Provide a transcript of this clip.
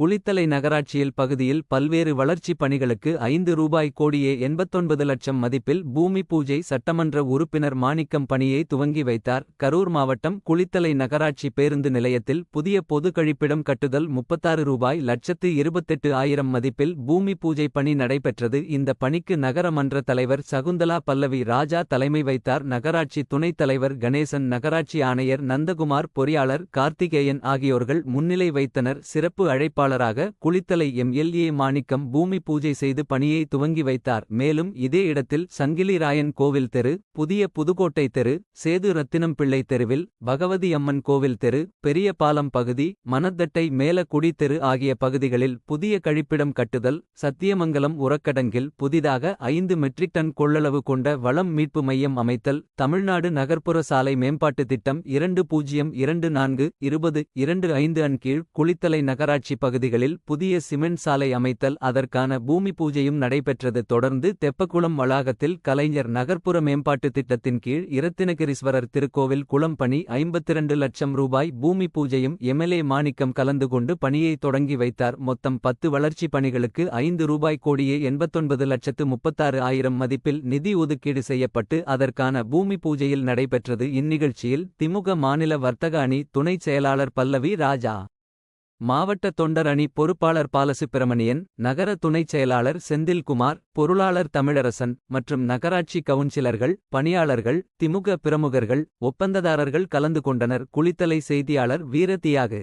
குளித்தலை நகராட்சியில் பகுதியில் பல்வேறு வளர்ச்சிப் பணிகளுக்கு ஐந்து ரூபாய் கோடியே எண்பத்தொன்பது லட்சம் மதிப்பில் பூமி பூஜை சட்டமன்ற உறுப்பினர் மாணிக்கம் பணியை துவங்கி வைத்தார். கரூர் மாவட்டம் குளித்தலை நகராட்சி பேருந்து நிலையத்தில் புதிய பொது கழிப்பிடம் கட்டுதல் முப்பத்தாறு ரூபாய் லட்சத்து இருபத்தெட்டு ஆயிரம் மதிப்பில் பூமி பூஜை பணி நடைபெற்றது. இந்த பணிக்கு நகர மன்ற தலைவர் சகுந்தலா பல்லவி ராஜா தலைமை வைத்தார். நகராட்சி துணைத் தலைவர் கணேசன் நகராட்சி ஆணையர் நந்தகுமார் பொறியாளர் கார்த்திகேயன் ஆகியோர்கள் முன்னிலை வைத்தனர். சிறப்பு பொறுப்பாளராக குளித்தலை எம்எல்ஏ மாணிக்கம் பூமி பூஜை செய்து பணியை துவங்கி வைத்தார். மேலும் இதே இடத்தில் சங்கிலி ராயன் கோவில் தெரு புதிய புதுக்கோட்டை தெரு சேது ரத்தினம் பிள்ளை தெருவில் பகவதி அம்மன் கோவில் தெரு பெரிய பாலம் பகுதி மணத்தட்டை மேல குடித்தெரு தெரு ஆகிய பகுதிகளில் புதிய கழிப்பிடம் கட்டுதல் சத்தியமங்கலம் உரக்கடங்கில் புதிதாக ஐந்து மெட்ரிக் டன் கொள்ளளவு கொண்ட வளம் மீட்பு மையம் அமைத்தல் தமிழ்நாடு நகர்ப்புற சாலை மேம்பாட்டு திட்டம் இரண்டு பூஜ்ஜியம் இரண்டு நான்கு இருபது இரண்டு ஐந்து அன் கீழ் குளித்தலை நகராட்சி பகுதிகளில் புதிய சிமெண்ட் சாலை அமைத்தல் அதற்கான பூமி பூஜையும் நடைபெற்றது. தொடர்ந்து தெப்பக்குளம் வளாகத்தில் கலைஞர் நகர்ப்புற மேம்பாட்டு திட்டத்தின் கீழ் இரத்தினகிரீஸ்வரர் திருக்கோவில் குளம் பணி ஐம்பத்திரண்டு லட்சம் ரூபாய் பூமி பூஜையும் எம்எல்ஏ மாணிக்கம் கலந்து கொண்டு பணியை தொடங்கி வைத்தார். மொத்தம் பத்து வளர்ச்சி பணிகளுக்கு ஐந்து ரூபாய் கோடியே எண்பத்தொன்பது லட்சத்து முப்பத்தாறு ஆயிரம் மதிப்பில் நிதி ஒதுக்கீடு செய்யப்பட்டு அதற்கான பூமி பூஜையில் நடைபெற்றது. இந்நிகழ்ச்சியில் திமுக மாநில வர்த்தக அணி துணைச் செயலாளர் பல்லவி ராஜா மாவட்ட தொண்டர் அணி பொறுப்பாளர் பாலசுப்பிரமணியன் நகர துணைச் செயலாளர் செந்தில்குமார் பொருளாளர் தமிழரசன் மற்றும் நகராட்சி கவுன்சிலர்கள் பணியாளர்கள் திமுக பிரமுகர்கள் ஒப்பந்ததாரர்கள் கலந்து கொண்டனர். குளித்தலை செய்தியாளர் வீரத்தியாகு